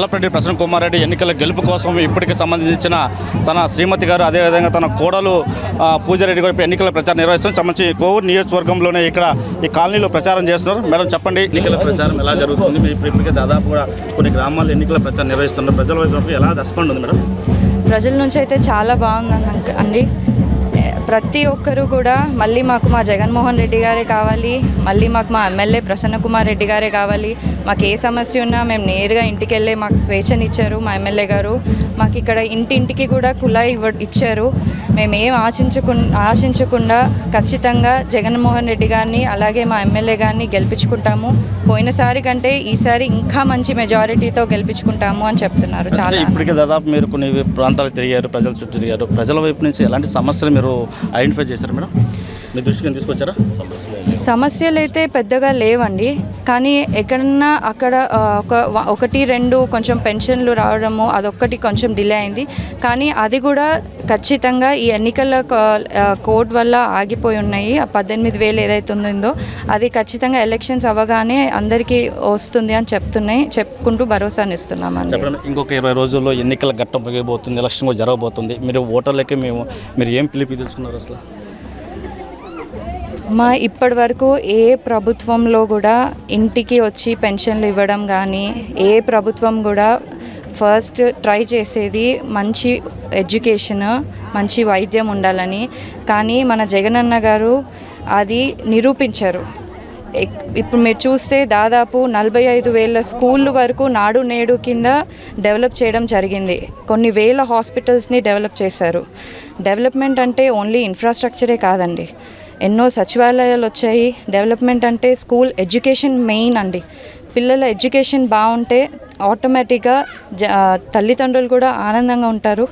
నల్లపరెడ్డి ప్రసన్న కుమార్ రెడ్డి ఎన్నికల గెలుపు కోసం ఇప్పటికి సంబంధించిన తన శ్రీమతి గారు అదేవిధంగా తన కోడలు పూజారెడ్డి కూడా ఇప్పుడు ఎన్నికల ప్రచారం నిర్వహిస్తుంది సంబంధించి కోవూరు నియోజకవర్గంలోనే ఇక్కడ ఈ కాలనీలో ప్రచారం చేస్తున్నారు. మేడం చెప్పండి. ఎన్నికల ప్రచారం ఎలా జరుగుతుంది? ఇప్పుడు ఇప్పటికే దాదాపు కూడా కొన్ని గ్రామాల్లో ఎన్నికల ప్రచారం నిర్వహిస్తున్నారు. ప్రజల వైపు ఎలా రెస్పాండ్ ఉంది మేడం? ప్రజల నుంచి అయితే చాలా బాగుంది అండి. ప్రతి ఒక్కరూ కూడా మళ్ళీ మాకు మా జగన్మోహన్ రెడ్డి గారే కావాలి. మళ్ళీ మాకు మా ఎమ్మెల్యే ప్రసన్న కుమార్ రెడ్డి గారే కావాలి. మాకు ఏ సమస్య ఉన్నా మేము నేరుగా ఇంటికి వెళ్ళే మాకు స్వేచ్ఛనిచ్చారు మా ఎమ్మెల్యే గారు. మాకు ఇక్కడ ఇంటింటికి కూడా కులాయి ఇవ్వ ఇచ్చారు. మేము ఏం ఆశించుకు ఆశించకుండా ఖచ్చితంగా జగన్మోహన్ రెడ్డి గారిని అలాగే మా ఎమ్మెల్యే గారిని గెలిపించుకుంటాము. పోయినసారి కంటే ఈసారి ఇంకా మంచి మెజారిటీతో గెలిపించుకుంటాము అని చెప్తున్నారు చాలా. ఇప్పటికే దాదాపు మీరు కొన్ని ప్రాంతాలు తిరిగారు ప్రజల చుట్టూ తిరిగారు. ప్రజల వైపు నుంచి ఎలాంటి సమస్యలు మీరు ఐడెంటిఫై చేశారు మేడం? మీ దృష్టికి తీసుకొచ్చారా? సమస్యలు అయితే పెద్దగా లేవండి. కానీ ఎక్కడన్నా అక్కడ ఒక ఒకటి రెండు కొంచెం పెన్షన్లు రావడము అదొక్కటి కొంచెం డిలే అయింది. కానీ అది కూడా ఖచ్చితంగా ఈ ఎన్నికల కోడ్ వల్ల ఆగిపోయి ఉన్నాయి. ఆ పద్దెనిమిది వేలు ఏదైతే ఉందో అది ఖచ్చితంగా ఎలక్షన్స్ అవ్వగానే అందరికీ వస్తుంది అని చెప్తున్నాయి. చెప్పుకుంటూ భరోసాని ఇస్తున్నామండి. ఇంకొక ఇరవై రోజుల్లో ఎన్నికల ఘట్టం ఎలక్షన్ కూడా జరగబోతుంది. మీరు ఓటర్లకి మేము మీరు ఏం పిలిపి తెలుసుకున్నారు అసలు? మా ఇప్పటి వరకు ఏ ప్రభుత్వంలో కూడా ఇంటికి వచ్చి పెన్షన్లు ఇవ్వడం కానీ ఏ ప్రభుత్వం కూడా ఫస్ట్ ట్రై చేసేది మంచి ఎడ్యుకేషన్ మంచి వైద్యం ఉండాలని. కానీ మన జగనన్న గారు అది నిరూపించారు. ఇప్పుడు మీరు చూస్తే దాదాపు నలభై ఐదు వేల స్కూళ్ళు వరకు నాడు నేడు కింద డెవలప్ చేయడం జరిగింది. కొన్ని వేల హాస్పిటల్స్ని డెవలప్ చేశారు. డెవలప్మెంట్ అంటే ఓన్లీ ఇన్ఫ్రాస్ట్రక్చరే కాదండి. ఎన్నో సచివాలయాలు వచ్చాయి. డెవలప్మెంట్ అంటే స్కూల్ ఎడ్యుకేషన్ మెయిన్ అండి. పిల్లల ఎడ్యుకేషన్ బాగుంటే ఆటోమేటిక్గా జ తల్లిదండ్రులు కూడా ఆనందంగా ఉంటారు.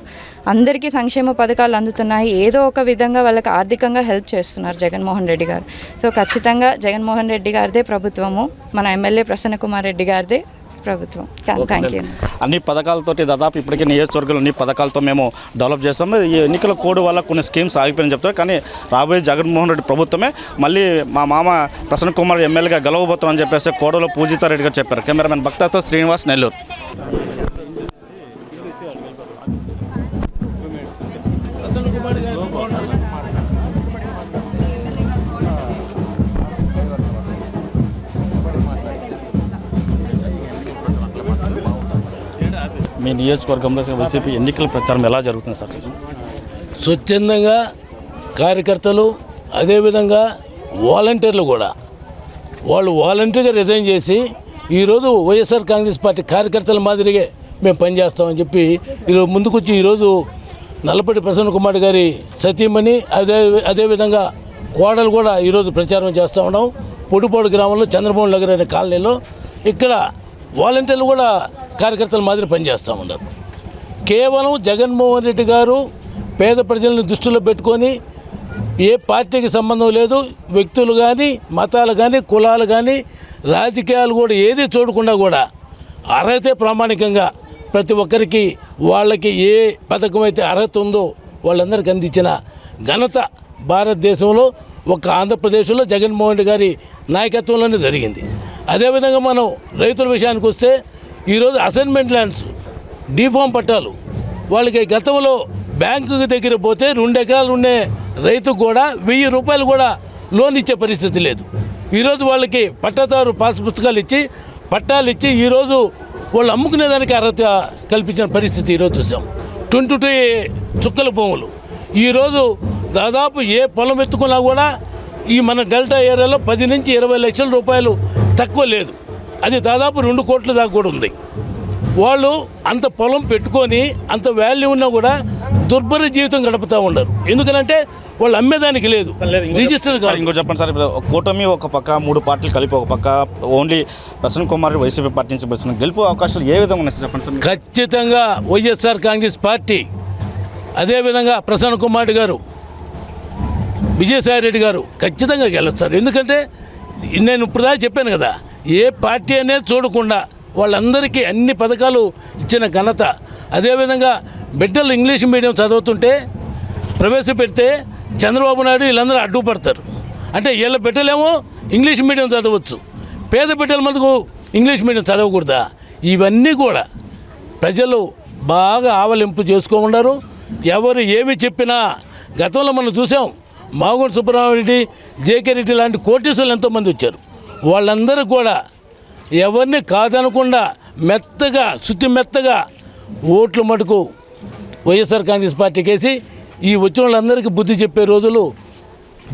అందరికీ సంక్షేమ పథకాలు అందుతున్నాయి. ఏదో ఒక విధంగా వాళ్ళకి ఆర్థికంగా హెల్ప్ చేస్తున్నారు జగన్మోహన్ రెడ్డి గారు. సో ఖచ్చితంగా జగన్మోహన్ రెడ్డి గారిదే ప్రభుత్వము. మన ఎమ్మెల్యే ప్రసన్న కుమార్ రెడ్డి గారిదే ప్రభుత్వం. Thank you. అన్ని పథకాలతోటి దాదాపు ఇప్పటికే నియోజకవర్గంలో అన్ని పథకాలతో మేము డెవలప్ చేస్తాం ఈ ఎన్నికల కోడ్ వల్ల కొన్ని స్కీమ్స్ ఆగిపోయినని చెప్తారు కానీ రాబోయే జగన్మోహన్ రెడ్డి ప్రభుత్వమే మళ్ళీ మా మామ ప్రసన్న కుమార్ ఎమ్మెల్యేగా గెలవబోతున్నామని చెప్పేసి కోడలో పూజితారెడ్డి గారు చెప్పారు. కెమెరామెన్ భక్తతో శ్రీనివాస్ నెల్లూరు. మీ నియోజకవర్గంలో వైసీపీ ఎన్నికల ప్రచారం ఎలా జరుగుతుంది సార్? స్వచ్ఛందంగా కార్యకర్తలు అదేవిధంగా వాలంటీర్లు కూడా. వాళ్ళు వాలంటీర్గా రిజైన్ చేసి ఈరోజు వైఎస్ఆర్ కాంగ్రెస్ పార్టీ కార్యకర్తల మాదిరిగా మేము పనిచేస్తామని చెప్పి ఈరోజు ముందుకొచ్చి ఈరోజు నల్లపల్లి ప్రసన్న కుమార్ గారి సతీమణి అదే అదేవిధంగా కోడలు కూడా ఈరోజు ప్రచారం చేస్తూ ఉన్నాం. పొడిపాడు గ్రామంలో చంద్రబాబు నగర్ అనే కాలనీలో. ఇక్కడ వాలంటీర్లు కూడా కార్యకర్తల మాదిరి పనిచేస్తూ ఉన్నారు. కేవలం జగన్మోహన్ రెడ్డి గారు పేద ప్రజలను దృష్టిలో పెట్టుకొని ఏ పార్టీకి సంబంధం లేదు వ్యక్తులు కానీ మతాలు కానీ కులాలు కానీ రాజకీయాలు కూడా ఏది చూడకుండా కూడా అర్హతే ప్రామాణికంగా ప్రతి ఒక్కరికి వాళ్ళకి ఏ పథకం అయితే అర్హత ఉందో వాళ్ళందరికీ అందించిన ఘనత భారతదేశంలో ఒక ఆంధ్రప్రదేశ్లో జగన్మోహన్ రెడ్డి గారి నాయకత్వంలోనే జరిగింది. అదేవిధంగా మనం రైతుల విషయానికి వస్తే ఈరోజు అసైన్మెంట్ ల్యాండ్స్ డీఫామ్ పట్టాలు. వాళ్ళకి గతంలో బ్యాంకు దగ్గర పోతే రెండు ఎకరాలు ఉండే రైతుకు కూడా వెయ్యి రూపాయలు కూడా లోన్ ఇచ్చే పరిస్థితి లేదు. ఈరోజు వాళ్ళకి పట్టాదారు పాస్ పుస్తకాలు ఇచ్చి పట్టాలు ఇచ్చి ఈరోజు వాళ్ళు అమ్ముకునే దానికి అర్హత కల్పించిన పరిస్థితి ఈరోజు చూసాం. ట్వంటీ టూ చుక్కల భూములు. ఈరోజు దాదాపు ఏ పొలం ఎత్తుకున్నా కూడా ఈ మన డెల్టా ఏరియాలో పది నుంచి ఇరవై లక్షల రూపాయలు తక్కువ లేదు. అది దాదాపు రెండు కోట్ల దాకా కూడా ఉంది. వాళ్ళు అంత పొలం పెట్టుకొని అంత వాల్యూ ఉన్నా కూడా దుర్భర జీవితం గడుపుతూ ఉండరు ఎందుకనంటే వాళ్ళు అమ్మేదానికి లేదు. రిజిస్టర్ కాదు. ఇంకో చెప్పండి సార్ ఇప్పుడు కూటమి ఒక పక్క మూడు పార్టీలు కలిపి ఒక పక్క only Prasanna Kumar YCP party నుంచి వస్తున్న గెలుపు అవకాశాలు ఏ విధంగా ఉన్నాయి సార్ చెప్పండి సార్? ఖచ్చితంగా వైఎస్ఆర్ కాంగ్రెస్ పార్టీ అదేవిధంగా ప్రసన్న కుమార్ గారు విజయసాయి రెడ్డి గారు ఖచ్చితంగా గెలుస్తారు. ఎందుకంటే నేను ఇప్పుడు దాకా చెప్పాను కదా ఏ పార్టీ అనేది చూడకుండా వాళ్ళందరికీ అన్ని పథకాలు ఇచ్చిన ఘనత. అదేవిధంగా బిడ్డలు ఇంగ్లీష్ మీడియం చదువుతుంటే ప్రవేశపెడితే చంద్రబాబు నాయుడు వీళ్ళందరూ అడ్డుపడతారు. అంటే వీళ్ళ బిడ్డలేమో ఇంగ్లీష్ మీడియం చదవచ్చు. పేద బిడ్డల మటుకు ఇంగ్లీష్ మీడియం చదవకూడదా? ఇవన్నీ కూడా ప్రజలు బాగా ఆవలింపు చేసుకోమన్నారు. ఎవరు ఏమి చెప్పినా గతంలో మనం చూసాం. మాగుంట సుబ్రహ్మణ్య జేకే రెడ్డి లాంటి కోటీసులు ఎంతోమంది వచ్చారు. వాళ్ళందరూ కూడా ఎవరిని కాదనకుండా మెత్తగా శుద్ధి మెత్తగా ఓట్లు మటుకు వైఎస్ఆర్ కాంగ్రెస్ పార్టీకి వేసి ఈ వచ్చిన వాళ్ళందరికీ బుద్ధి చెప్పే రోజులు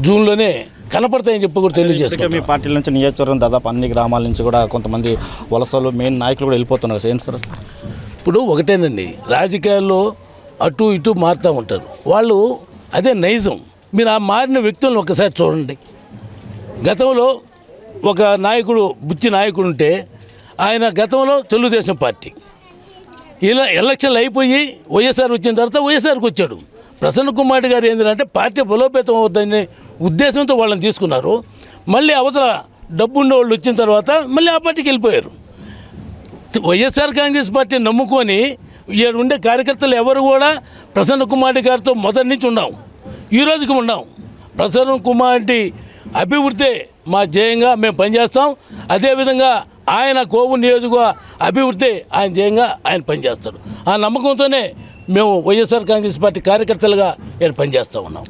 జూన్లోనే కనపడతాయని చెప్పి కూడా ఇప్పటికే మీ పార్టీల నుంచి నియోజకవర్గం దాదాపు అన్ని గ్రామాల నుంచి కూడా కొంతమంది వలసలు మెయిన్ నాయకులు కూడా వెళ్ళిపోతున్నారు సార్ ఏం సార్? ఇప్పుడు ఒకటేనండి రాజకీయాల్లో అటు ఇటు మారుతూ ఉంటారు. వాళ్ళు అదే నైజం. మీరు ఆ మారిన వ్యక్తులను ఒకసారి చూడండి. గతంలో ఒక నాయకుడు బుచ్చి నాయకుడు ఉంటే ఆయన గతంలో తెలుగుదేశం పార్టీ. ఇలా ఎలక్షన్లు అయిపోయి వైఎస్ఆర్ వచ్చిన తర్వాత వైఎస్ఆర్కి వచ్చాడు. ప్రసన్న కుమార్ గారు ఏంటంటే పార్టీ బలోపేతం అవుతుందనే ఉద్దేశంతో వాళ్ళని తీసుకున్నారు. మళ్ళీ అవతల డబ్బున్న వాళ్ళు వచ్చిన తర్వాత మళ్ళీ ఆ పార్టీకి వెళ్ళిపోయారు. వైఎస్ఆర్ కాంగ్రెస్ పార్టీ నమ్ముకొని ఇక్కడ ఉండే కార్యకర్తలు ఎవరు కూడా ప్రసన్న కుమార్ గారితో మొదటి నుంచి ఉన్నాం. ఈ రోజుకి ఉన్నాం. ప్రసన్న కుమార్ అభివృద్ధి మా ధ్యేయంగా మేము పనిచేస్తాం. అదేవిధంగా ఆయన కోవు నియోజక అభివృద్ధి ఆయన ధ్యేయంగా ఆయన పనిచేస్తాడు. ఆ నమ్మకంతోనే మేము వైఎస్ఆర్ కాంగ్రెస్ పార్టీ కార్యకర్తలుగా ఇక్కడ పనిచేస్తూ ఉన్నాం.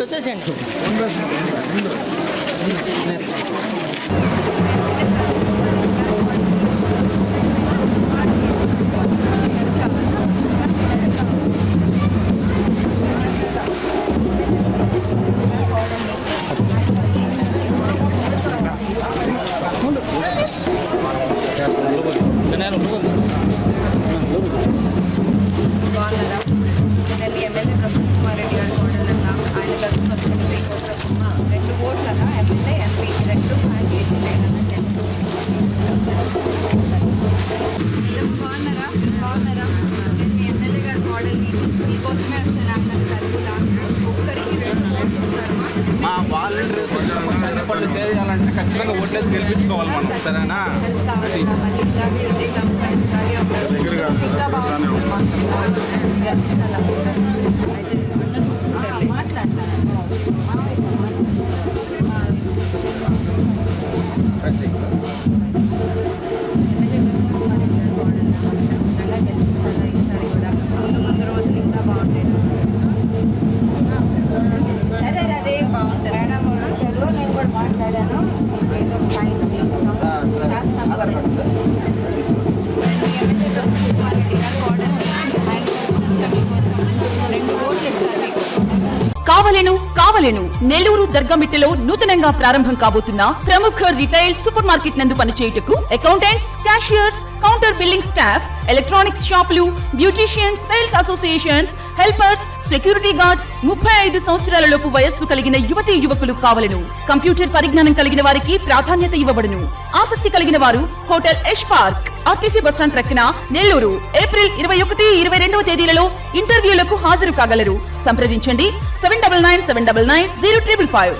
వచ్చేసేయండి. మా వాలంటీర్స్ పనులు చేయాలంటే ఖచ్చితంగా ఓట్లేసి గెలిపించుకోవాలి మనం సరేనా హెల్త్ కావలేను కావలేను. నెల్లూరు దర్గమిట్టలో నూతనంగా ప్రారంభం కాబోతున్న ప్రముఖ రిటైల్ సూపర్ మార్కెట్ నందు పనిచేయుటకు accountants cashiers counter billing staff electronics షాపులు beauticians sales associations helpers security guards ముప్పై ఐదు సంవత్సరాల లోపు వయస్సు కలిగిన యువతీ యువకులు కావలెను. కంప్యూటర్ పరిజ్ఞానం కలిగిన వారికి ప్రాధాన్యత ఇవ్వబడును. ఆసక్తి కలిగిన వారు hotel Yash park. RTC bus stand ప్రక్కన నెల్లూరు ఏప్రిల్ ఇరవై ఒకటి ఇరవై రెండవ తేదీలలో ఇంటర్వ్యూలకు హాజరు కాగలరు. సంప్రదించండి. Seven double nine seven double nine zero triple five.